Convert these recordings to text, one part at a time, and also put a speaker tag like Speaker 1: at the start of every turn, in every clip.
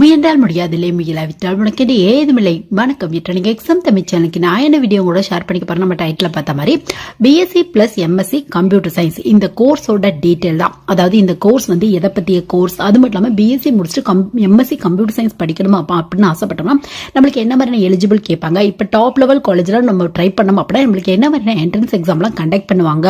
Speaker 1: முயன்றால் முடியாதில்லை முயலாவிட்டால் உனக்கு ஏதுமில்லை. வணக்கம் இன்று நீங்கள் எக்ஸாம் தமிழ் சேனலுக்கு நான் என்ன வீடியோ கூட ஷேர் பண்ணிக்க போகிற நம்ம டைட்டில் பார்த்த மாதிரி BSc plus MSc computer science இந்த கோர்ஸோட டீட்டெயில் தான். அதாவது இந்த கோர்ஸ் வந்து எதை பற்றிய கோர்ஸ் அது மட்டும் இல்லாமல் பிஎஸ்சி முடிச்சுட்டு எம்எஸ்சி கம்ப்யூட்டர் சயின்ஸ் படிக்கணுமா அப்பா அப்படின்னு ஆசைப்பட்டோம்னா நம்மளுக்கு என்ன மாதிரியான எலிஜிபிள் கேட்பாங்க? இப்போ டாப் லெவல் காலேஜில் நம்ம ட்ரை பண்ணோம் அப்படின்னா நம்மளுக்கு என்ன மாதிரியான என்ட்ரன்ஸ் எக்ஸாம்லாம் கண்டக்ட் பண்ணுவாங்க?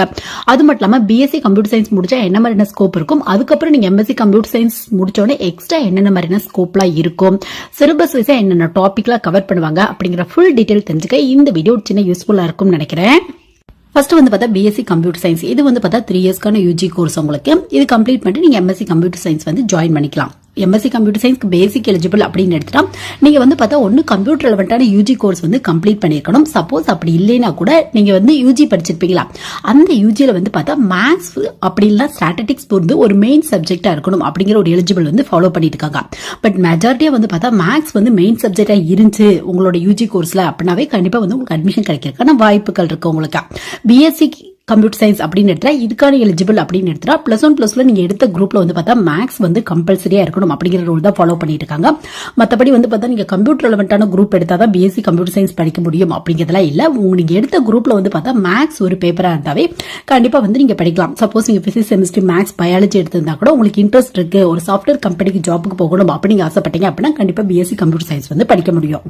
Speaker 1: அது மட்டும் இல்லாமல் பிஎஸ்சி கம்ப்யூட்டர் சயின்ஸ் முடிச்சா என்ன மாதிரியான ஸ்கோப் இருக்கும்? அதுக்கப்புறம் நீங்கள் எம்எஸ்சி கம்ப்யூட்டர் சயின்ஸ் முடிச்சோடனே எக்ஸ்ட்ரா என்னென்ன மாதிரியான ஸ்கோப்லாம் இருக்கும். சிலபஸ் வைஸா என்னென்ன டாபிக்லாம் கவர் பண்ணுவாங்க அப்படிங்கிற ஃபுல் டீடைல் தெரிஞ்சுக்க இந்த வீடியோ சின்ன யூஸ்ஃபுல்லா இருக்கும்னு நினைக்கிறேன். ஃபர்ஸ்ட் வந்து பார்த்தா பிஎஸ்சி கம்ப்யூட்டர் சயின்ஸ் இது வந்து பார்த்தா த்ரீ இயர்ஸ்க்கான யூஜி கோர்ஸ் உங்களுக்கு. இது கம்ப்ளீட் பண்ணிட்டு நீங்க எம்எஸ்சி கம்ப்யூட்டர் சயின்ஸ் வந்து ஜாயின் பண்ணிக்கலாம். எம்எஸ்சி கம்ப்யூட்டர் சயின்ஸ்க்கு பேசிக் எலிஜிபிள் அப்படின்னு எடுத்துட்டா நீங்க வந்து பார்த்தா ஒன்று கம்ப்யூட்டர் ரிலவெண்ட்டான யூஜி கோர்ஸ் வந்து கம்ப்ளீட் பண்ணியிருக்கணும். சப்போஸ் அப்படி இல்லைனா கூட நீங்க வந்து யூஜி படிச்சிருப்பீங்களா? அந்த யூஜியில் வந்து பார்த்தா மேக்ஸ் அப்படி இல்லைனா ஸ்டாட்டிக்ஸ் வந்து ஒரு மெயின் சப்ஜெக்டாக இருக்கணும் அப்படிங்கிற ஒரு எலிஜிபிள் வந்து ஃபாலோ பண்ணிட்டு இருக்காங்க. பட் மெஜாரிட்டியாக வந்து பார்த்தா மேக்ஸ் வந்து மெயின் சப்ஜெக்டாக இருந்துச்சு உங்களோட யூஜி கோர்ஸில் அப்படின்னாவே கண்டிப்பாக வந்து உங்களுக்கு அட்மிஷன் கிடைக்கிறதுக்கான வாய்ப்புகள் இருக்கு உங்களுக்கு. பிஎஸ்சி கம்ப்யூட்டர் சயின்ஸ் அப்படின்னு எடுத்தா இதுக்கான எலிஜிபிள் அப்படின்னு எடுத்தா ப்ளஸ் ஒன் பிளஸ்ல நீங்கள் எடுத்த குரூப்பில் வந்து பார்த்தா மேக்ஸ் வந்து கம்பல்சரியாக இருக்கணும் அப்படிங்கிற ரூல் தான் ஃபாலோ பண்ணிட்டு இருக்காங்க. வந்து பார்த்தா நீங்கள் கம்ப்யூட்டர் ரெலவெண்டான குரூப் எடுத்தால் தான் பிஎஸ்சி கம்ப்யூட்டர் சயின்ஸ் படிக்க முடியும் அப்படிங்கிறதுலாம் இல்லை. உங்க எடுத்த குரூப்பில் வந்து பார்த்தா மேக்ஸ் ஒரு பேப்பராக இருந்தாவே கண்டிப்பாக வந்து நீங்கள் படிக்கலாம். சப்போஸ் நீங்கள் ஃபிசிக்ஸ் கெமிஸ்ட்ரி மேக்ஸ் பயாலஜி எடுத்திருந்தா கூட உங்களுக்கு இன்ட்ரெஸ்ட் இருக்குது ஒரு சாஃப்ட்வேர் கம்பெனிக்கு ஜாப்புக்கு போகணும் அப்படிங்க ஆசைப்பட்டீங்க அப்படின்னா கண்டிப்பாக பிஎஸ்சி கம்ப்யூட்டர் சயின்ஸ் வந்து படிக்க முடியும்.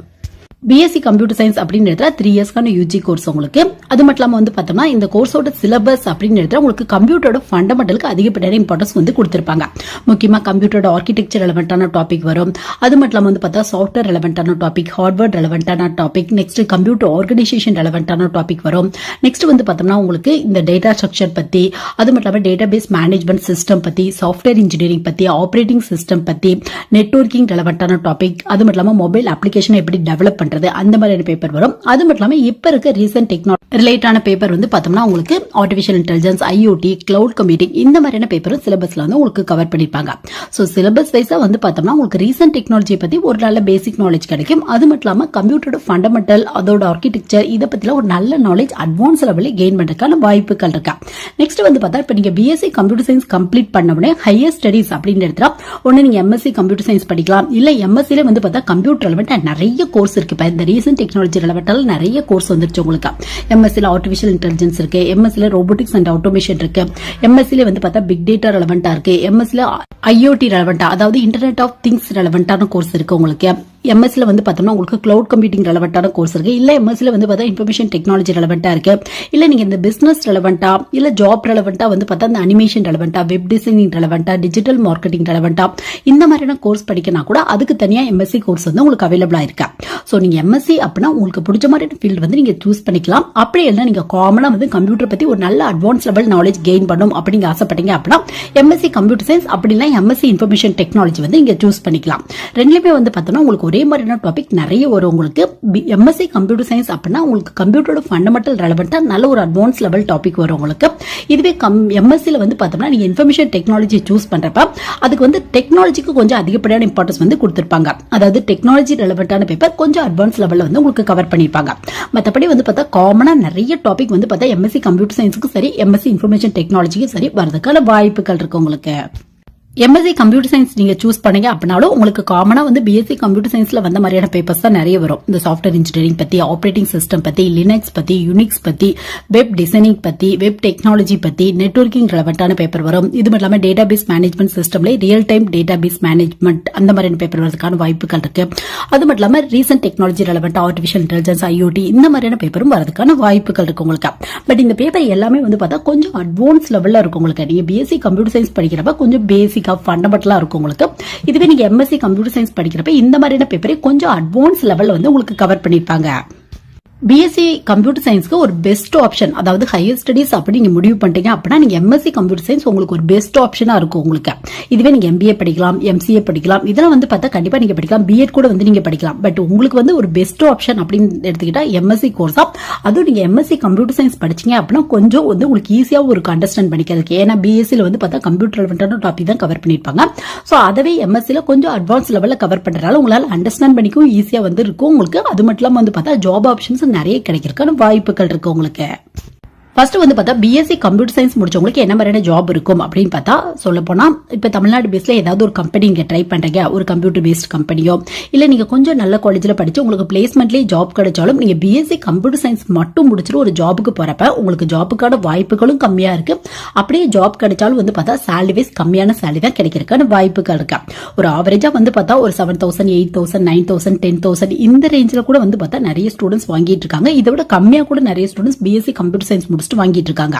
Speaker 1: பிஎஸ்சி கம்ப்யூட்டர் சயின்ஸ் அப்படின்னு எடுத்தா த்ரீ இயர்ஸ்க்கான யூஜி கோர்ஸ் உங்களுக்கு. அது மட்டும் இல்லாமல் வந்து பார்த்தோம்னா இந்த கோர்ஸோட சிலபஸ் அப்படின்னு எடுத்தா உங்களுக்கு கம்ப்யூட்டரோட ஃபண்டமெண்டலுக்கு அதிகப்படியான இம்பார்ட்டன்ஸ் வந்து கொடுத்துருப்பாங்க. முக்கியமாக கம்ப்யூட்டரோட ஆர்கிடெக்சர் ரெலவெண்டான டாபிக் வரும். அது மட்டும் இல்லாமல் வந்து பார்த்தா சாஃப்ட்வேர் ரெலவெண்டான டாபிக் ஹார்ட்வேர் ரெலவெண்டான டாபிக் நெக்ஸ்ட் கம்ப்யூட்டர் ஆர்கனைசேஷன் ரெலவெண்டான டாபிக் வரும். நெக்ஸ்ட் வந்து பார்த்தோம்னா உங்களுக்கு இந்த டேட்டா ஸ்ட்ரக்சர் பற்றி அது மட்டும் இல்லாமல் டேட்டா பேஸ் மேனேஜ்மெண்ட் சிஸ்டம் பற்றி சாஃப்ட்வேர் இன்ஜினியரிங் பற்றி ஆப்ரேட்டிங் சிஸ்டம் பற்றி நெட்ஒர்க்கிங் ரெலவெண்டான டாபிக் அது மட்டும் இல்லாமல் மொபைல் அப்ளிகேஷன் எப்படி டெவலப் பண்றது அந்த மாதிரியான பேப்பர் வரும். அது மட்டும் இல்லாமல் இப்போ இருக்க ரீசன்ட் டெக்னாலஜி ரிலேட்டான பேப்பர் வந்து பார்த்தோம்னா உங்களுக்கு artificial intelligence IoT cloud computing இந்த மாதிரியான பேப்பரும் சிலபஸ்ல வந்து உங்களுக்கு கவர் பண்ணியிருப்பாங்க ஸோ சிலபஸ் வைஸா வந்து பார்த்தோம்னா உங்களுக்கு ரீசன்ட் டெக்னாலஜியை பற்றி ஒரு நல்ல பேசிக் நாலேஜ் கிடைக்கும். அது மட்டும் இல்லாமல் கம்ப்யூட்டரோட ஃபண்டமெண்டல் அதோட ஆர்கிடெக்சர் இதை பற்றிலாம் ஒரு நல்ல நாலேஜ் அட்வான்ஸ் லெவலில் கெயின் பண்ணுறதுக்கான வாய்ப்புகள் இருக்கா? நெக்ஸ்ட் வந்து பார்த்தா இப்போ நீங்கள் பிஎஸ்சி கம்ப்யூட்டர் சயின்ஸ் கம்ப்ளீட் பண்ண உடனே ஹையர் ஸ்டடிஸ் அப்படின்னு எடுத்தா ஒன்று நீங்கள் எம்எஸ்சி கம்ப்யூட்டர் சயின்ஸ் படிக்கலாம். இல்லை எம்எஸ்சியில் வந்து பார்த்தா கம்ப்யூட்டர் ரெலவெண்ட் நிறைய கோர்ஸ் இருக்கு இப்போ இந்த ரீசன்ட் டெக்னாலஜி ரிலவெட்டால் நிறைய கோர்ஸ் வந்துருச்சு உங்களுக்கு. எம்எஸ்சில ஆர்டிஃபிஷியல் இன்டெலிஜென்ஸ் இருக்கு. எம்எஸ்சியில் ரோபோட்டிக்ஸ் அண்ட் ஆட்டோமேஷன் இருக்கு. எம்எஸ்சியில் வந்து பார்த்தா பிக் டேட்டா ரெலவெண்டா இருக்கு. எம்எஸ்சியில் ஐஓடி ரெலவெண்டா அதாவது இன்டர்நெட் ஆஃப் திங்ஸ் ரெலவெண்டான கோர்ஸ் இருக்கு உங்களுக்கு. எம்எஸ்சில வந்து பார்த்தோம்னா உங்களுக்கு கிளவுட் கம்ப்யூட்டிங் ரெலவெண்டான கோர்ஸ் இருக்கு. இல்லை எம்எஸ்சியில் வந்து பார்த்தா இன்ஃபர்மேஷன் டெக்னாலஜி ரெலவெண்டா இருக்கு. இல்லை நீங்கள் இந்த பிஸ்னஸ் ரெலவெண்டா இல்லை ஜாப் ரெலவெண்டா வந்து பார்த்தா இந்த அனிமேஷன் ரெலவெண்டா வெப் டிசைனிங் ரெலவெண்டா டிஜிட்டல் மார்க்கெட்டிங் ரெலவெண்டா இந்த மாதிரியான கோர்ஸ் படிக்கனா கூட அதுக்கு தனியாக எம்எஸ்சி கோர்ஸ் வந்து உங்களுக்கு அவைலபிளாக இருக்கு. ஸோ நீங்கள் நீங்கள் எம்எஸ்சி அப்படின்னா உங்களுக்கு பிடிச்ச மாதிரியான ஃபீல்டு வந்து நீங்கள் சூஸ் பண்ணிக்கலாம். அப்படி இல்லை நீங்கள் காமனாக வந்து கம்ப்யூட்டர் பற்றி ஒரு நல்ல அட்வான்ஸ் லெவல் நாலேஜ் கெயின் பண்ணும் அப்படிங்க ஆசைப்பட்டீங்க அப்படின்னா எம்எஸ்சி கம்ப்யூட்டர் சயின்ஸ் அப்படின்னா எம்எஸ்சி இன்ஃபர்மேஷன் டெக்னாலஜி வந்து இங்கே சூஸ் பண்ணிக்கலாம். ரெண்டுலேயுமே வந்து பார்த்தோம்னா உங்களுக்கு ஒரே மாதிரியான டாபிக் நிறைய வரும் உங்களுக்கு. எம்எஸ்சி கம்ப்யூட்டர் சயின்ஸ் அப்படின்னா உங்களுக்கு கம்ப்யூட்டரோட ஃபண்டமெண்டல் ரெலவெண்டா நல்ல ஒரு அட்வான்ஸ் லெவல் டாபிக் வரும் உங்களுக்கு. இதுவே கம் எம்எஸ்சியில் வந்து பார்த்தோம்னா நீங்கள் இன்ஃபர்மேஷன் டெக்னாலஜி சூஸ் பண்ணுறப்ப அதுக்கு வந்து டெக்னாலஜிக்கு கொஞ்சம் அதிகப்படியான இம்பார்ட்டன்ஸ் வந்து கொடுத்துருப்பாங்க. அதாவது டெக்னாலஜி ரெலவெண்டான பேப்பர் கொஞ்சம் அட்வான்ஸ் லெவலில் வந்து உங்களுக்கு கவர் பண்ணியிருப்பாங்க மற்றபடி வந்து பார்த்தா காமனாக நிறைய டாபிக் வந்து பார்த்தா எம்எஸ்சி கம்ப்யூட்டர் சயின்ஸுக்கும் சரி எம்எஸ்சி இன்ஃபர்மேஷன் டெக்னாலஜிக்கும் சரி வரதுக்கான வாய்ப்புகள் இருக்கு உங்களுக்கு. எம்எஸ்சி கம்ப்யூட்டர் சயின்ஸ் நீங்க சூஸ் பண்ணீங்க அப்படின்னாலும் உங்களுக்கு காமனா வந்து பிஎஸ்சி கம்ப்யூட்டர் சயின்ஸ்ல வந்த மாதிரியான பேப்பர்ஸ் தான் நிறைய வரும். இந்த சாஃப்ட்வேர் இன்ஜினியரிங் பத்தி ஆப்ரேட்டிங் சிஸ்டம் பத்தி லினக்ஸ் பத்தி யூனிக்ஸ் பத்தி வெப் டிசைனிங் பத்தி வெப் டெக்னாலஜி பத்தி நெட்ஒர்க்கிங் ரெலவெண்டான பேப்பர் வரும். இது மட்டும் இல்லாமல் டேட்டா பேஸ் மேனேஜ்மெண்ட் சிஸ்டம்ல real time database management அந்த மாதிரியான பேப்பர் வரதுக்கான வாய்ப்புகள் இருக்கு. அது மட்டும் இல்லாமல் recent technology relevant artificial intelligence IoT இந்த மாதிரியான பேப்பரும் வரதுக்கான வாய்ப்புகள் இருக்கு உங்களுக்கு. பட் இந்த பேப்பர் எல்லாமே வந்து பார்த்தா கொஞ்சம் அட்வான்ஸ் லெவலில் இருக்கும் உங்களுக்கு. நீங்க பிஎஸ்சி கம்ப்யூட்டர் சயின்ஸ் படிக்கிறப்ப கொஞ்சம் பேசிக் பேசிக்காக ஃபண்டமெண்டலாக இருக்கும் உங்களுக்கு. இதுவே நீங்க எம்எஸ்சி கம்ப்யூட்டர் சயின்ஸ் படிக்கிறப்ப இந்த மாதிரியான பேப்பரை கொஞ்சம் அட்வான்ஸ் லெவலில் வந்து உங்களுக்கு கவர் பண்ணியிருப்பாங்க பிஎஸ்சி கம்ப்யூட்டர் சயின்ஸ்க்கு ஒரு பெஸ்ட் ஆப்ஷன் அதாவது ஹையர் ஸ்டடிஸ் அப்படி நீங்க முடிவு பண்ணிட்டீங்க அப்படின்னா நீங்க எம்எஸ்சி கம்ப்யூட்டர் சயின்ஸ் உங்களுக்கு ஒரு பெஸ்ட் ஆப்ஷனா இருக்கும் உங்களுக்கு. இதுவே நீங்க எம்பிஏ படிக்கலாம் எம்சிஏ படிக்கலாம். இதெல்லாம் வந்து பார்த்தா கண்டிப்பா நீங்க படிக்கலாம். பிஎட் கூட வந்து நீங்க படிக்கலாம். பட் உங்களுக்கு வந்து ஒரு பெஸ்ட் ஆப்ஷன் அப்படின்னு எடுத்துக்கிட்டா எம்எஸ்சி கோர்ஸா அதுவும் நீங்க எம்எஸ்சி கம்ப்யூட்டர் சயின்ஸ் படிச்சீங்க அப்படின்னா கொஞ்சம் வந்து உங்களுக்கு ஈஸியாக ஒரு அண்டர்ஸ்டாண்ட் பண்ணிக்கிறதுக்கு. ஏன்னா பிஎஸ்சியில் வந்து பார்த்தா கம்ப்யூட்டர் டாபிக் தான் கவர் பண்ணிருப்பாங்க ஸோ அதவே எம்எஸ்சியில் கொஞ்சம் அட்வான்ஸ் லெவலில் கவர் பண்ணுறதால உங்களால் அண்டர்ஸ்டாண்ட் பண்ணிக்கவும் ஈஸியாக வந்து இருக்கும் உங்களுக்கு. அது மட்டும் இல்லாமல் வந்து பார்த்தா ஜாப் ஆப்ஷன்ஸ் நிறைய கிடைக்கிறதுக்கான வாய்ப்புகள் இருக்கு உங்களுக்கு. ஃபர்ஸ்ட் வந்து பார்த்தா பிஎஸ்சி கம்ப்யூட்டர் சயின்ஸ் முடிச்சவங்களுக்கு என்ன மாதிரியான ஜாப் இருக்கும் அப்படின்னு பார்த்தா சொல்ல போனால் இப்போ தமிழ்நாடு பேஸில் ஏதாவது ஒரு கம்பெனி இங்கே ட்ரை பண்ணுறீங்க ஒரு கம்ப்யூட்டர் பேஸ்ட் கம்பெனியோ இல்லை நீங்கள் கொஞ்சம் நல்ல காலேஜில் படித்து உங்களுக்கு பிளேஸ்மெண்ட்லேயே ஜாப் கிடைச்சாலும் நீங்கள் பிஎஸ்சி கம்ப்யூட்டர் சயின்ஸ் மட்டும் முடிச்சுட்டு ஒரு ஜாபுக்கு போகிறப்ப உங்களுக்கு ஜாபுக்கான வாய்ப்புகளும் கம்மியாக இருக்கு. அப்படியே ஜாப் கிடைச்சாலும் வந்து பார்த்தா சேலரி வைஸ் கம்மியான சேலரி தான் கிடைக்கிறதுக்கான வாய்ப்புகள் இருக்கா. ஒரு ஆவரேஜாக வந்து பார்த்தா ஒரு seven thousand eight thousand nine thousand ten thousand இந்த ரேஞ்சில் கூட வந்து பார்த்தா நிறைய ஸ்டூடெண்ட்ஸ் வாங்கிட்டு இருக்காங்க. இதை விட கம்மியாக கூட நிறைய ஸ்டூடெண்ட்ஸ் பிஎஸ்சி கம்ப்யூட்டர் சயின்ஸ் ஆரம்பிச்சுட்டு வாங்கிட்டு இருக்காங்க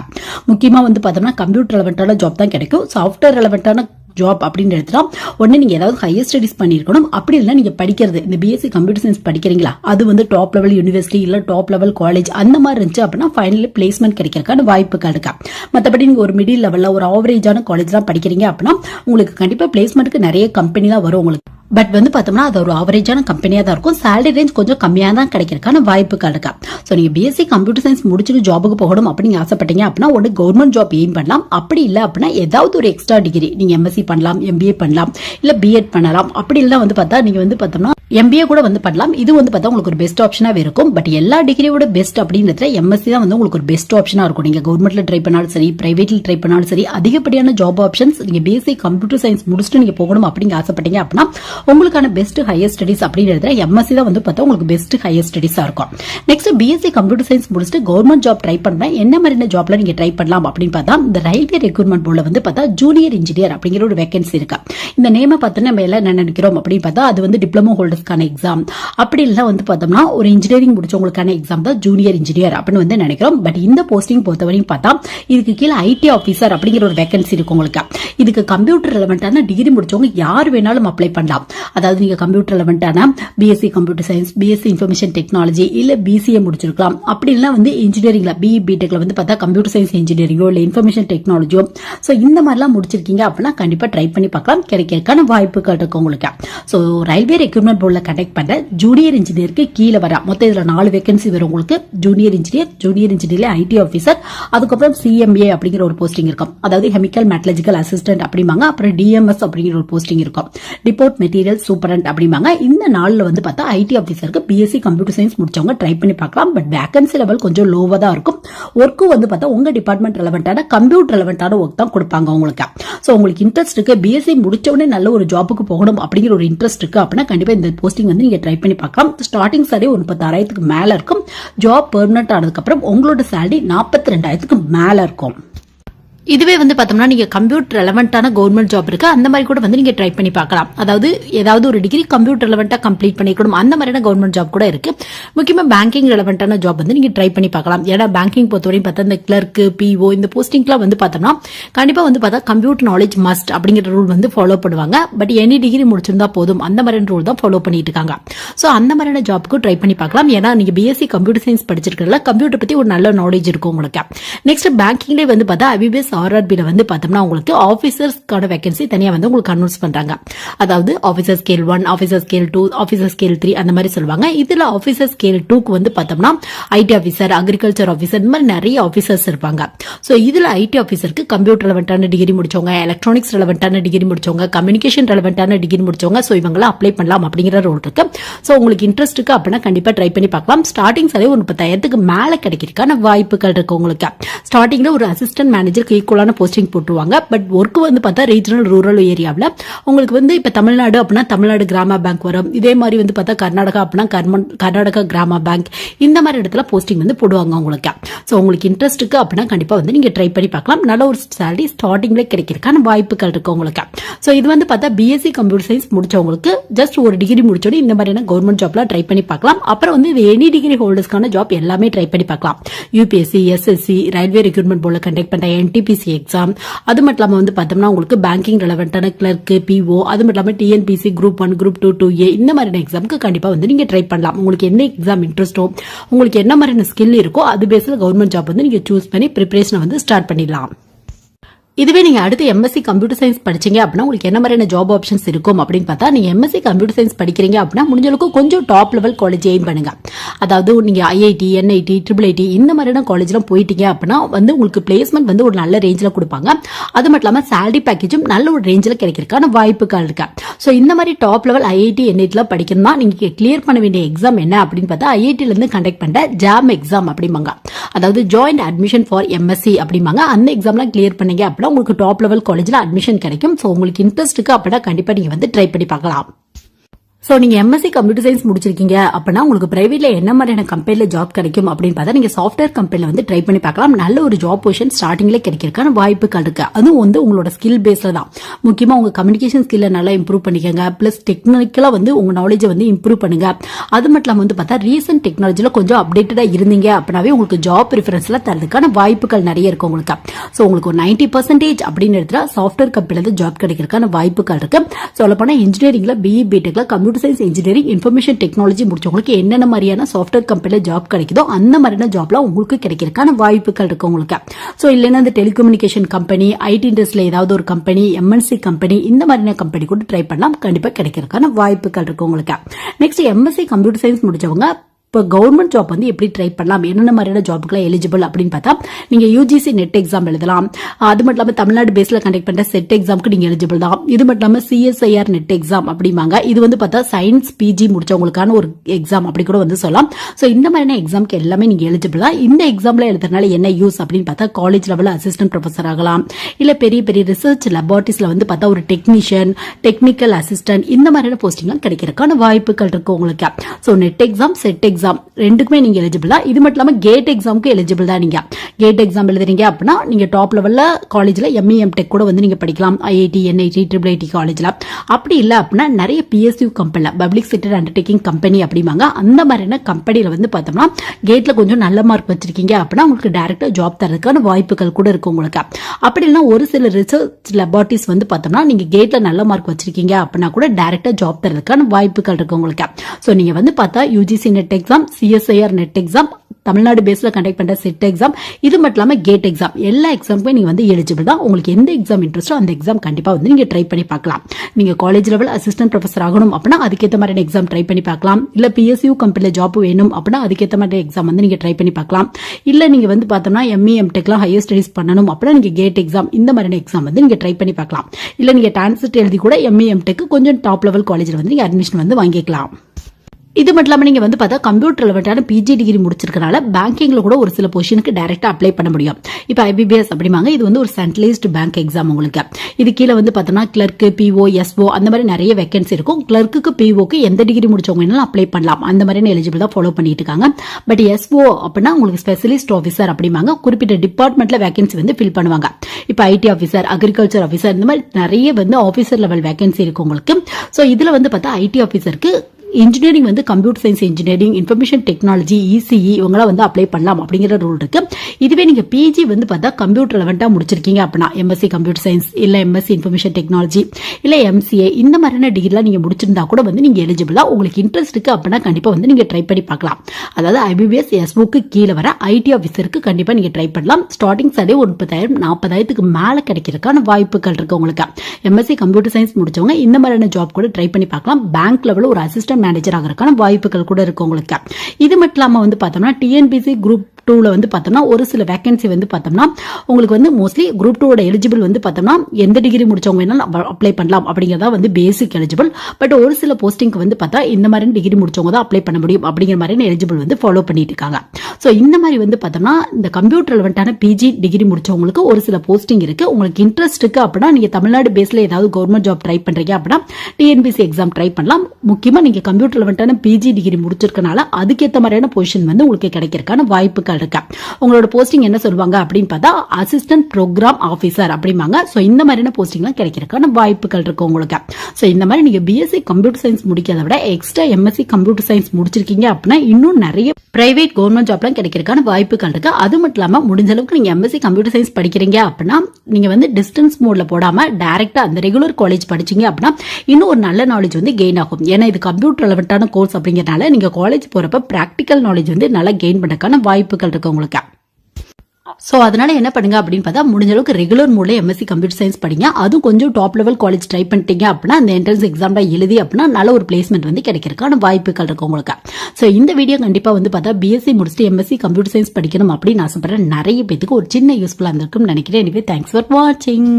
Speaker 1: முக்கியமா வந்து பார்த்தோம்னா கம்ப்யூட்டர் ரெலவெண்டான ஜாப் தான் கிடைக்கும். சாஃப்ட்வேர் ரெலவெண்டான ஜாப் அப்படின்னு எடுத்துட்டா உடனே நீங்க ஏதாவது ஹையர் ஸ்டடிஸ் பண்ணிருக்கணும் அப்படி இல்லை நீங்க படிக்கிறது இந்த பிஎஸ்சி கம்ப்யூட்டர் சயின்ஸ் படிக்கிறீங்களா? அது வந்து டாப் லெவல் யூனிவர்சிட்டி இல்லை டாப் லெவல் காலேஜ் அந்த மாதிரி இருந்துச்சு அப்படின்னா ஃபைனலி பிளேஸ்மெண்ட் கிடைக்கிறதுக்கான வாய்ப்பு இருக்கா. மற்றபடி நீங்க ஒரு மிடில் லெவல்ல ஒரு ஆவரேஜான காலேஜ்லாம் படிக்கிறீங்க அப்படின்னா உங்களுக்கு கண்டிப்பா பிளேஸ்மெண்ட்டுக்கு நிறைய கம்பெனி தான் வரும் உங்களுக்கு. பட் வந்து பார்த்தோம்னா அது ஒரு ஆவரேஜான கம்பெனியாக தான் இருக்கும். சேலரி ரேஞ்ச் கொஞ்சம் கம்மியாக தான் கிடைக்கிறதுக்கான வாய்ப்புகள் இருக்கா? ஸோ நீங்கள் பிஎஸ்சி கம்ப்யூட்டர் சயின்ஸ் முடிச்சுட்டு ஜாபுக்கு போகணும் அப்படின்னு ஆசைப்பட்டீங்க அப்படின்னா ஒன்று கவர்மெண்ட் ஜாப் எய்ம் பண்ணலாம். அப்படி இல்லை அப்படின்னா ஏதாவது ஒரு எக்ஸ்ட்ரா டிகிரி நீங்கள் எம்எஸ்சி பண்ணலாம் எம்பிஏ பண்ணலாம் இல்லை பிஎட் பண்ணலாம். அப்படி இல்லை வந்து பார்த்தா நீங்கள் வந்து பார்த்தோம்னா எம்பிஏ கூட வந்து பண்ணலாம். இது வந்து பார்த்தா உங்களுக்கு ஒரு பெஸ்ட் ஆப்ஷனாக இருக்கும். பட் எல்லா டிகிரியோட பெஸ்ட் அப்படின்றதுல எம்எஸ்சி தான் வந்து உங்களுக்கு ஒரு பெஸ்ட் ஆப்ஷனாக இருக்கும். நீங்கள் கவர்மெண்ட்டில் ட்ரை பண்ணாலும் சரி ப்ரைவேட்டில் ட்ரை பண்ணாலும் சரி அதிகப்படியான ஜாப் ஆப்ஷன்ஸ் நீங்கள் பிஎஸ்சி கம்ப்யூட்டர் சயின்ஸ் முடிச்சுட்டு நீங்கள் போகணும் அப்படிங்க ஆசைப்பட்டீங்க அப்படின்னா உங்களுக்கான பெஸ்ட் ஹையர் ஸ்டடிஸ் அப்படின்றதுல எம்எஸ்சி தான் வந்து பார்த்தா உங்களுக்கு பெஸ்ட் ஹையர் ஸ்டடிஸாக இருக்கும். நெக்ஸ்ட் பிஎஸ்சி கம்ப்யூட்டர் சயின்ஸ் முடிச்சுட்டு கவர்மெண்ட் ஜாப் ட்ரை பண்ண என்ன மாதிரியான ஜாப்ல நீங்க ட்ரை பண்ணலாம் அப்படின்னு பார்த்தா இந்த ரயில்வே ரெக்ரூட்மெண்ட் போர்டில் வந்து பார்த்தா ஜூனியர் இன்ஜினியர் அப்படிங்கிற ஒரு வேகன்சி இருக்கு. இந்த நேமை பார்த்து நம்ம எல்லாம் என்ன நினைக்கிறோம் அப்படின்னு பார்த்தா அது வந்து டிப்ளமோ ஹோல்டர்ஸ்க்கான எக்ஸாம் அப்படி இல்லை வந்து பார்த்தோம்னா ஒரு இன்ஜினியரிங் முடிச்சவங்களுக்கான எக்ஸாம் தான் ஜூனியர் இன்ஜினியர் அப்படின்னு வந்து நினைக்கிறோம். பட் இந்த போஸ்டிங் பொறுத்தவரையும் பார்த்தா இதுக்கு கீழே ஐடி ஆஃபீஸர் அப்படிங்கிற ஒரு வேகன்சி இருக்கு உங்களுக்கு. இதுக்கு கம்ப்யூட்டர் ரெலவெண்டான டிகிரி முடிச்சவங்க யார் வேணாலும் அப்ளை பண்ணலாம். அதாவது நீங்க computer ரெலவெண்டான BSc computer science BSc information technology இல்ல பிசிஏ முடிச்சிருக்கலாம். அப்படி வந்து இன்ஜினியரிங்ல பிஇ பிடெக்ல வந்து பார்த்தா கம்ப்யூட்டர் சயின்ஸ் இன்ஜினியரிங்கோ இல்ல இன்ஃபர்மேஷன் டெக்னாலஜியோ ஸோ இந்த மாதிரிலாம் முடிச்சிருக்கீங்க அப்படின்னா கண்டிப்பா ட்ரை பண்ணி பார்க்கலாம். கிடைக்கிறதுக்கான வாய்ப்புகள் இருக்கு உங்களுக்கு. ஸோ ரயில்வே ரெக்ரூட்மெண்ட் போர்டில் கண்டக்ட் பண்ண ஜூனியர் இன்ஜினியருக்கு கீழே வர மொத்தம் இதுல நாலு வேகன்சி வரும் உங்களுக்கு. ஜூனியர் இன்ஜினியர் ஜூனியர் இன்ஜினியர்ல ஐடி ஆஃபீஸர் அதுக்கப்புறம் சிஎம்ஏ அப்படிங்கிற ஒரு போஸ்டிங் இருக்கும். அதாவது கெமிக்கல் மெட்டலஜிக்கல் அசிஸ்டன்ட் அப்படிம்பாங்க. அப்புறம் டிஎம்எஸ் அப்படிங்கிற ஒரு போஸ்டிங் இருக்கும். டிபோர்ட் மெட்டீரியல் சூப்பரண்ட் அப்படிம்பாங்க. இந்த நாளில் வந்து பார்த்தா ஐடி ஆஃபீஸருக்கு பிஎஸ்சி கம்ப்யூட்டர் சயின்ஸ் முடிச்சவங்க ட்ரை பண்ணி பார்க்கலாம். பட் வேகன்சி லெவல் கொஞ்சம் லோவாக தான் இருக்கும். ஒர்க்கும் வந்து பார்த்தா உங்கள் டிபார்ட்மெண்ட் ரெலவெண்டான கம்ப்யூட்டர் ரெலவெண்டான ஒர்க் தான் கொடுப்பாங்க உங்களுக்கு ஸோ உங்களுக்கு இன்ட்ரெஸ்ட் இருக்கு. பிஎஸ்சி முடிச்சவொடனே நல்ல ஒரு ஜாபுக்கு போகணும் அப்படிங்கிற ஒரு இன்ட்ரெஸ்ட் இருக்கு அப்படின்னா கண்டிப்பாக இந்த போஸ்டிங் வந்து நீங்கள் ட்ரை பண்ணி பார்க்கலாம். ஸ்டார்டிங் சாரி ஒரு பத்தாயிரத்துக்கு மேலே இருக்கும். ஜாப் பெர்மனெண்ட் ஆனதுக்கப்புறம் உங்களோட சேலரி நாற்பத்தி ரெண்டாயிரத்துக்கு மேலே இருக்கும். இதுவே வந்து பார்த்தோம்னா நீங்க கம்ப்யூட்டர் ரெலவெண்டான கவர்மெண்ட் ஜாப் இருக்கு. அந்த மாதிரி கூட வந்து நீங்க ட்ரை பண்ணி பார்க்கலாம். அதாவது ஏதாவது ஒரு டிகிரி கம்ப்யூட்டர் ரெலவெண்டா கம்ப்ளீட் பண்ணிக்கணும். அந்த மாதிரியான கவர்மெண்ட் ஜாப் கூட இருக்கு. முக்கியமா பேங்கிங் ரெலவெண்டான ஜாப் வந்து நீங்க ட்ரை பண்ணி பார்க்கலாம். ஏன்னா பேங்கிங் பொறுத்தவரையும் பார்த்தா இந்த கிளர்க் பிஓ இந்த போஸ்டிங்லாம் வந்து பார்த்தோம்னா கண்டிப்பா வந்து பார்த்தா கம்ப்யூட்டர் நாலேஜ் மஸ்ட் அப்படிங்கிற ரூல் வந்து ஃபாலோ பண்ணுவாங்க. பட் எனி டிகிரி முடிச்சிருந்தா போதும். அந்த மாதிரியான ரூல் தான் ஃபாலோ பண்ணிட்டு இருக்காங்க. ஸோ அந்த மாதிரியான ஜாப்க்கு ட்ரை பண்ணி பார்க்கலாம். ஏன்னா நீங்க பிஎஸ்சி கம்ப்யூட்டர் சயின்ஸ் படிச்சிருக்கிறதுல கம்ப்யூட்டர் பத்தி ஒரு நல்ல நாலேஜ் இருக்கும் உங்களுக்கு. நெக்ஸ்ட் பேங்கிங்லேயே வந்து பார்த்தா ஐபிபிஎஸ் ஆர்ஆர்பியில் வந்து பார்த்தோம்னா உங்களுக்கு ஆஃபீஸர்ஸ்க்கான வேகன்சி தனியாக வந்து உங்களுக்கு அனௌன்ஸ் பண்ணுறாங்க அதாவது officer scale one officer scale two officer scale three அந்த மாதிரி சொல்லுவாங்க. இதில் ஆஃபீஸர் ஸ்கேல் டூக்கு வந்து பார்த்தோம்னா ஐடி ஆஃபீஸர் அக்ரிகல்ச்சர் ஆஃபீஸர் இந்த மாதிரி நிறைய ஆஃபீஸர்ஸ் இருப்பாங்க. ஸோ இதில் ஐடி ஆஃபீஸருக்கு கம்ப்யூட்டர் ரெலவெண்டான டிகிரி முடிச்சவங்க எலக்ட்ரானிக்ஸ் ரெலவெண்டான டிகிரி முடிச்சவங்க கம்யூனிகேஷன் ரெலவெண்டான டிகிரி முடிச்சவங்க ஸோ இவங்களாம் அப்ளை பண்ணலாம் அப்படிங்கிற ரோல் இருக்கு. ஸோ உங்களுக்கு இன்ட்ரெஸ்ட் இருக்கு அப்படின்னா கண்டிப்பாக ட்ரை பண்ணி பார்க்கலாம். ஸ்டார்டிங் சாலே ஒரு முப்பத்தாயிரத்துக்கு மேலே கிடைக்கிறதுக்கான வாய்ப்புகள் இருக்கு உங்களுக்கு. ஸ்டார்டிங்கில் ஒரு அசிஸ்டன்ட் மேனேஜருக்கு ஈக்குவலான போஸ்டிங் போட்டுருவாங்க. பட் ஒர்க் வந்து பார்த்தா ரீஜனல் ரூரல் ஏரியாவில் உங்களுக்கு வந்து இப்போ தமிழ்நாடு அப்படின்னா தமிழ்நாடு கிராம பேங்க் வரும். இதே மாதிரி வந்து பார்த்தா கர்நாடகா அப்படின்னா கர்மன் கர்நாடகா கிராம பேங்க் இந்த மாதிரி இடத்துல போஸ்டிங் வந்து போடுவாங்க உங்களுக்கு ஸோ உங்களுக்கு இன்ட்ரெஸ்ட்டுக்கு அப்படின்னா கண்டிப்பாக வந்து நீங்கள் ட்ரை பண்ணி பார்க்கலாம். நல்ல ஒரு சேலரி ஸ்டார்டிங்கில் கிடைக்கிறதுக்கான வாய்ப்புகள் இருக்கு உங்களுக்கு ஸோ இது வந்து பார்த்தா பிஎஸ்சி கம்ப்யூட்டர் சயின்ஸ் முடிச்சவங்களுக்கு ஜஸ்ட் ஒரு டிகிரி முடிச்சோடனே இந்த மாதிரியான கவர்மெண்ட் ஜாப்லாம் ட்ரை பண்ணி பார்க்கலாம். அப்புறம் வந்து எனி டிகிரி ஹோல்டர்ஸ்க்கான ஜாப் எல்லாமே ட்ரை பண்ணி பார்க்கலாம். யூபிஎஸ்சி எஸ்எஸ்சி ரயில்வே ரெக்ரூட்மெண்ட் போர்டில் கண்டக்ட் பண்ணுற என்டிபி என்டிபிசி எக்ஸாம் அது மட்டும் இல்லாமல் வந்து பார்த்தோம்னா உங்களுக்கு பேங்கிங் ரிலவென்ட்டான கிளர்க்கு பிஓ அது மட்டும் இல்லாமல் TNPC group one group two two A இந்த மாதிரியான எக்ஸாமுக்கு கண்டிப்பாக வந்து நீங்கள் ட்ரை பண்ணலாம். உங்களுக்கு என்ன எக்ஸாம் இன்ட்ரெஸ்ட்டோ உங்களுக்கு என்ன மாதிரியான ஸ்கில் இருக்கோ அது பேஸில் கவர்மெண்ட் ஜாப் வந்து நீங்கள் சூஸ் பண்ணி ப்ரிப்பரேஷனை வந்து ஸ்டார்ட் பண்ணிடலாம். இதுவே நீங்க அடுத்து எம்எஸ்சி கம்ப்யூட்டர் சயின்ஸ் படிச்சீங்க அப்படின்னா உங்களுக்கு என்ன மாதிரியான ஜாப் ஆப்ஷன்ஸ் இருக்கும் அப்படின்னு பார்த்தா நீங்க எம்எஸ்சி கம்ப்யூட்டர் சயின்ஸ் படிக்கிறீங்க அப்படின்னா முடிஞ்சளவுக்கு கொஞ்சம் டாப் லெவல் காலேஜ் எய்ம் பண்ணுங்க. அதாவது நீங்க ஐஐடி என்ஐடி ட்ரிபிள் ஐடி இந்த மாதிரியான காலேஜ்லாம் போயிட்டீங்க அப்படின்னா வந்து உங்களுக்கு பிளேஸ்மெண்ட் வந்து ஒரு நல்ல ரேஞ்சில் கொடுப்பாங்க. அது மட்டும் இல்லாமல் சேலரி பேக்கேஜும் நல்ல ஒரு ரேஞ்சில் கிடைக்கிறதுக்கான வாய்ப்புகள் இருக்கு. ஸோ இந்த மாதிரி டாப் லெவல் ஐஐடி என்ஐடிலாம் படிக்கணும்னா நீங்க கிளியர் பண்ண வேண்டிய எக்ஸாம் என்ன அப்படின்னு பார்த்தா ஐஐடியிலேருந்து கண்டக்ட் பண்ற ஜாம் எக்ஸாம் அப்படிம்பாங்க. அதாவது ஜாயிண்ட் அட்மிஷன் ஃபார் எம்எஸ்சி அப்படிம்பாங்க. அந்த எக்ஸாம்லாம் கிளியர் பண்ணீங்க அப்படின்னா உங்களுக்கு டாப் லெவல் காலேஜில் அட்மிஷன் கிடைக்கும். ஸோ உங்களுக்கு இன்ட்ரெஸ்ட் இருக்கு அப்படின்னா கண்டிப்பாக நீங்கள் வந்து ட்ரை பண்ணி பார்க்கலாம். ஸோ நீங்க எம்எஸ்சி கம்ப்யூட்டர் சயின்ஸ் முடிச்சிருக்கீங்க அப்படின்னா உங்களுக்கு பிரைவேட்ல என்ன மாதிரியான கம்பெனில ஜாப் கிடைக்கும் அப்படின்னு பார்த்தா நீங்க சாஃப்ட்வேர் கம்பெனில வந்து ட்ரை பண்ணி பார்க்கலாம். நல்ல ஒரு ஜாப் பொசிஷன் ஸ்டார்டிங்ல கிடைக்கிறதுக்கான வாய்ப்புகள் இருக்கு. அதுவும் வந்து உங்களோட ஸ்கில் பேஸ்ல தான். முக்கியமா உங்க கம்யூனிகேஷன் ஸ்கில்ல நல்லா இம்ப்ரூவ் பண்ணிக்கோங்க. பிளஸ் டெக்னிக்கலா வந்து உங்க நாலேஜை வந்து இம்ப்ரூவ் பண்ணுங்க. அது மட்டும் இல்லாம வந்து பார்த்தா ரீசன்ட் டெக்னாலஜில கொஞ்சம் அப்டேட்டடா இருந்தீங்க அப்படின்னாவே உங்களுக்கு ஜாப் ப்ரிஃபரன்ஸ்ல தரதுக்கான வாய்ப்புகள் நிறைய இருக்கு உங்களுக்கு. ஸோ உங்களுக்கு ஒரு நைன்டி பர்சன்டேஜ் அப்படின்னு எடுத்துட்டா சாஃப்ட்வேர் கம்பெனில இருந்து ஜாப் கிடைக்கிறதுக்கான வாய்ப்புகள் இருக்கு. சொல்லப்போனா இன்ஜினியரிங்ல BE பிடெக்ல computer science engineering information technology முடிச்சவங்களுக்கு என்னென்ன மாதிரியான சாஃப்ட்வேர் கம்பெனியில் ஜாப் கிடைக்குதோ அந்த மாதிரியான ஜாப்லாம் உங்களுக்கு கிடைக்கிறதுக்கான வாய்ப்புகள் இருக்கு உங்களுக்கு. ஸோ இல்லைன்னா இந்த டெலிகம்யூனிகேஷன் கம்பெனி ஐடி இண்டஸ்ட்ரியில் ஏதாவது ஒரு கம்பெனி எம்என்சி கம்பெனி இந்த மாதிரியான கம்பெனி கூட ட்ரை பண்ணலாம். கண்டிப்பாக கிடைக்கிறதுக்கான வாய்ப்புகள் இருக்கு உங்களுக்கு. நெக்ஸ்ட் எம்எஸ்சி கம்ப்யூட்டர் சயின்ஸ் முடிச்சவங்க இப்போ கவர்மெண்ட் ஜாப் வந்து எப்படி ட்ரை பண்ணலாம்? என்னென்ன மாதிரியான ஜாபுக்குலாம் எலிஜிபிள் அப்படின்னு பார்த்தா நீங்கள் யூஜிசி நெட் எக்ஸாம் எழுதலாம். அது மட்டும் இல்லாமல் தமிழ்நாடு பேஸில் கண்டக்ட் பண்ணுற செட் எக்ஸாம்க்கு நீங்கள் எலிஜிபிள் தான். இது மட்டும் இல்லாமல் சிஎஸ்ஐஆர் நெட் எக்ஸாம் அப்படிம்பாங்க. இது வந்து பார்த்தா சயின்ஸ் பிஜி முடிச்சவங்களுக்கான ஒரு எக்ஸாம் அப்படி கூட வந்து சொல்லலாம். ஸோ இந்த மாதிரியான எக்ஸாம்க்கு எல்லாமே நீங்கள் எலிஜிபிள் தான் இந்த எக்ஸாமில் எழுதுறதுனால என்ன யூஸ் அப்படின்னு பார்த்தா காலேஜ் லெவலில் அசிஸ்டன்ட் ப்ரொஃபஸர் ஆகலாம். இல்லை பெரிய பெரிய ரிசர்ச் லெபார்ட்டிஸில் வந்து பார்த்தா ஒரு டெக்னீஷியன் டெக்னிக்கல் அசிஸ்டன்ட் இந்த மாதிரியான போஸ்டிங்லாம் கிடைக்கிறதுக்கான வாய்ப்புகள் இருக்கு உங்களுக்கு. So NET exam SET exam exam ரெண்டுக்குமே நீங்க எலிஜிபிள் தான். இது மட்டும் இல்லாமல் கேட் எக்ஸாமுக்கு எலிஜிபிள் தான் நீங்க. கேட் எக்ஸாம் எழுதுறீங்க அப்படின்னா நீங்க டாப் லெவல்ல காலேஜ்ல எம்இஎம் டெக் கூட வந்து நீங்க படிக்கலாம். ஐஐடி என்ஐடி ட்ரிபிள் ஐடி காலேஜ்ல அப்படி இல்லை அப்படின்னா நிறைய பிஎஸ்யூ கம்பெனில பப்ளிக் செக்டர் அண்டர்டேக்கிங் கம்பெனி அப்படிம்பாங்க. அந்த மாதிரியான கம்பெனியில் வந்து பார்த்தோம்னா கேட்ல கொஞ்சம் நல்ல மார்க் வச்சிருக்கீங்க அப்படின்னா உங்களுக்கு டேரக்டா ஜாப் தரதுக்கான வாய்ப்புகள் கூட இருக்கு உங்களுக்கு. அப்படி இல்லைன்னா ஒரு சில ரிசர்ச் லெபார்ட்டரிஸ் வந்து பார்த்தோம்னா நீங்க கேட்ல நல்ல மார்க் வச்சிருக்கீங்க அப்படின்னா கூட டேரக்டா ஜாப் தரதுக்கான வாய்ப்புகள் இருக்கு உங்களுக்கு. ஸோ நீங்க வந்து பார்த்தா UGC NET exam exam CSIR NET exam Tamil Nadu பேஸில் கண்டக்ட் பண்ணுற செட் எக்ஸாம் இது மட்டும் இல்லாமல் கேட் எக்ஸாம் எல்லா எக்ஸாமுக்கும் நீங்கள் வந்து எலிஜிபிள் தான். உங்களுக்கு எந்த எக்ஸாம் இன்ட்ரெஸ்ட்டோ அந்த எக்ஸாம் கண்டிப்பாக வந்து நீங்கள் ட்ரை பண்ணி பார்க்கலாம். நீங்கள் காலேஜ் லெவல் அசிஸ்டன்ட் ப்ரொஃபஸர் ஆகணும் அப்படின்னா அதுக்கேற்ற மாதிரியான எக்ஸாம் ட்ரை பண்ணி பார்க்கலாம். இல்லை பிஎஸ்யூ கம்பெனியில் ஜாப் வேணும் அப்படின்னா அதுக்கேற்ற மாதிரி எக்ஸாம் வந்து நீங்கள் ட்ரை பண்ணி பார்க்கலாம். இல்லை நீங்கள் வந்து பார்த்தோம்னா எம்இ எம்டெக்லாம் ஹையர் ஸ்டடிஸ் பண்ணணும் அப்படின்னா நீங்கள் கேட் எக்ஸாம் இந்த மாதிரியான எக்ஸாம் வந்து நீங்கள் ட்ரை பண்ணி பார்க்கலாம். இல்லை நீங்கள் டிரான்ஸ்ட் எழுதி கூட எம்இ எம்டெக் கொஞ்சம் டாப் லெவல் காலேஜில் வந்து நீங்கள் அட்மிஷன் வந்து வாங்கிக்கலாம். இது மட்டும் இல்லாமல் நீங்கள் வந்து பார்த்தா கம்ப்யூட்டர் ரிலவெண்ட்டான பிஜி டிகிரி முடிச்சிருக்கனால பேங்கிங்கில் கூட ஒரு சில பொசிஷனுக்கு டேரெக்டாக அப்ளை பண்ண முடியும். இப்போ ஐபிபிஎஸ் அப்படிமாங்க இது வந்து ஒரு சென்ட்ரலைஸ்டு பேங்க் எக்ஸாம் உங்களுக்கு. இது கீழே வந்து பார்த்தோன்னா கிளர்க்கு பிஓ எஸ்ஓ அந்த மாதிரி நிறைய வேகன்சி இருக்கும். கிளர்க்குக்கு பிஓக்கு எந்த டிகிரி முடிச்சவங்க வேணாலும் அப்ளை பண்ணலாம். அந்த மாதிரி எலிஜிபிள் தான் ஃபாலோ பண்ணிட்டு இருக்காங்க. பட் எஸ்ஓ அப்படின்னா உங்களுக்கு ஸ்பெஷலிஸ்ட் ஆஃபீஸர் அப்படிமாங்க குறிப்பிட்ட டிபார்ட்மெண்ட்டில் வேகன்சி வந்து ஃபில் பண்ணுவாங்க. இப்போ ஐடி ஆஃபீஸர் அக்ரிகல்ச்சர் ஆஃபீஸர் இந்த மாதிரி நிறைய வந்து ஆஃபீஸர் லெவல் வேகன்சி இருக்கு உங்களுக்கு. ஸோ இதில் வந்து பார்த்தா ஐடி ஆஃபீஸருக்கு இன்ஜினியரிங் வந்து computer science engineering information technology ECE இவங்களாம் வந்து அப்ளை பண்ணலாம் அப்படிங்கிற ரூல் இருக்கு. இதுவே நீங்க பிஜி வந்து பார்த்தா கம்ப்யூட்டர் லெவன்ட்டா முடிச்சிருக்கீங்க அப்படின்னா எம்எஸ்சி கம்ப்யூட்டர் சயின்ஸ் இல்ல எம்எஸ்சி இன்ஃபர்மேஷன் டெக்னாலஜி இல்ல எம்சிஏ இந்த மாதிரியான டிகிரிலாம் நீங்க முடிச்சிருந்தா கூட வந்து நீங்க எலிஜிபிளா உங்களுக்கு இன்ட்ரெஸ்ட் இருக்கு அப்படின்னா கண்டிப்பா வந்து நீங்க ட்ரை பண்ணி பார்க்கலாம். அதாவது ஐபிபிஎஸ் எஸ்புக்கு கீழே வர ஐடி ஆஃபீஸருக்கு கண்டிப்பா நீங்க ட்ரை பண்ணலாம். ஸ்டார்டிங் சரி ஒரு முப்பதாயிரம் நாற்பதாயிரத்துக்கு மேல கிடைக்கிறதுக்கான வாய்ப்புகள் இருக்கு உங்களுக்கு. எம்எஸ்சி கம்ப்யூட்டர் சயின்ஸ் முடிச்சவங்க இந்த மாதிரியான ஜாப் கூட ட்ரை பண்ணி பார்க்கலாம். பேங்க் லெவலில் ஒரு அசிஸ்டன்ட் மேனேஜர் இருக்கான வாய்ப்புகள் கூட இருக்கு உங்களுக்கு. இது மட்டும் இல்லாம வந்து பார்த்தோம்னா டிஎன்பிசி குரூப் டூவில் வந்து பார்த்தோம்னா ஒரு சில வேகன்சி வந்து பார்த்தோம்னா உங்களுக்கு வந்து மோஸ்ட்லி குரூப் டூவோட எலிஜிபிள் வந்து பார்த்தோம்னா எந்த டிகிரி முடிச்சவங்க வேணாலும் அப்ளை பண்ணலாம் அப்படிங்கிறதா வந்து பேசிக் எலிஜிபிள் பட் ஒரு சில போஸ்டிங்க்கு வந்து பார்த்தா இந்த மாதிரி டிகிரி முடிச்சவங்க தான் அப்ளை பண்ண முடியும் அப்படிங்கிற மாதிரி எலிஜிபிள் வந்து ஃபாலோ பண்ணிட்டு இருக்காங்க. ஸோ இந்த மாதிரி வந்து பார்த்தோம்னா இந்த கம்ப்யூட்டர் ரெலவெண்ட்டான பிஜி டிகிரி முடிச்சவங்களுக்கு ஒரு சில போஸ்டிங் இருக்கு. உங்களுக்கு இன்ட்ரெஸ்ட் இருக்கு அப்படின்னா நீங்க தமிழ்நாடு பேஸ்ல ஏதாவது கவர்மெண்ட் ஜாப் ட்ரை பண்றீங்க அப்படின்னா டிஎன்பிசி எக்ஸாம் ட்ரை பண்ணலாம். முக்கியமா நீங்க கம்ப்யூட்டர் ரெலவெண்ட்டான பிஜி டிகிரி முடிச்சிருக்கனால அதுக்கேற்ற மாதிரியான பொசிஷன் வந்து உங்களுக்கு கிடைக்கிறதுக்கான வாய்ப்புகள் இருக்கு உங்களோட போஸ்டிங் என்ன சொல்லுவாங்க அப்படின்னு பார்த்தா அசிஸ்டன்ட் ப்ரோக்ராம் ஆஃபீஸர் அப்படிம்பாங்க. ஸோ இந்த மாதிரியான போஸ்டிங்லாம் கிடைக்கிறதுக்கான வாய்ப்புகள் இருக்கு உங்களுக்கு. ஸோ இந்த மாதிரி நீங்க பிஎஸ்சி கம்ப்யூட்டர் சயின்ஸ் முடிக்கிறத விட எக்ஸ்ட்ரா எம்எஸ்சி கம்ப்யூட்டர் சயின்ஸ் முடிச்சிருக்கீங்க அப்படின்னா இன்னும் நிறைய பிரைவேட் கவர்மெண்ட் ஜாப்லாம் கிடைக்கிறதுக்கான வாய்ப்புகள் இருக்கு. அது மட்டும் இல்லாமல் முடிஞ்ச அளவுக்கு நீங்க எம்எஸ்சி கம்ப்யூட்டர் சயின்ஸ் படிக்கிறீங்க அப்படின்னா நீங்க வந்து டிஸ்டன்ஸ் மோட்ல போடாம டைரக்டா அந்த ரெகுலர் காலேஜ் படிச்சீங்க அப்படின்னா இன்னும் ஒரு நல்ல நாலேஜ் வந்து கெயின் ஆகும். ஏன்னா இது கம்ப்யூட்டர் ரெலவெண்ட்டான கோர்ஸ் அப்படிங்கிறனால நீங்க காலேஜ் போகிறப்ப ப்ராக்டிக்கல் நாலேஜ் வந்து நல்லா கெயின் பண்ணக்கான வாய்ப்புகள் இருக்கு உங்களுக்கு. ஸோ அதனால என்ன பண்ணுங்க அப்படின்னு பார்த்தா முடிஞ்ச அளவுக்கு ரெகுலர் மூலம் எம்எஸ்சி கம்ப்யூட்டர் சயின்ஸ் படிங்க. அதுவும் கொஞ்சம் டாப் லெவல் காலேஜ் ட்ரை பண்ணிட்டீங்க அப்படின்னா அந்த என்ட்ரன்ஸ் எக்ஸாம்ல எழுதி அப்படின்னா நல்ல ஒரு பிளேஸ்மெண்ட் வந்து கிடைக்கிறதுக்கான வாய்ப்புகள் இருக்கு உங்களுக்கு. ஸோ இந்த வீடியோ கண்டிப்பாக வந்து பார்த்தா பிஎஸ்சி முடிச்சுட்டு எம்எஸ்சி கம்ப்யூட்டர் சயின்ஸ் படிக்கணும் அப்படின்னு ஆசைப்படுற நிறைய பேத்துக்கு ஒரு சின்ன யூஸ்ஃபுல்லாக இருந்திருக்கும்னு நினைக்கிறேன். எனவே தேங்க்ஸ் ஃபார் வாட்சிங்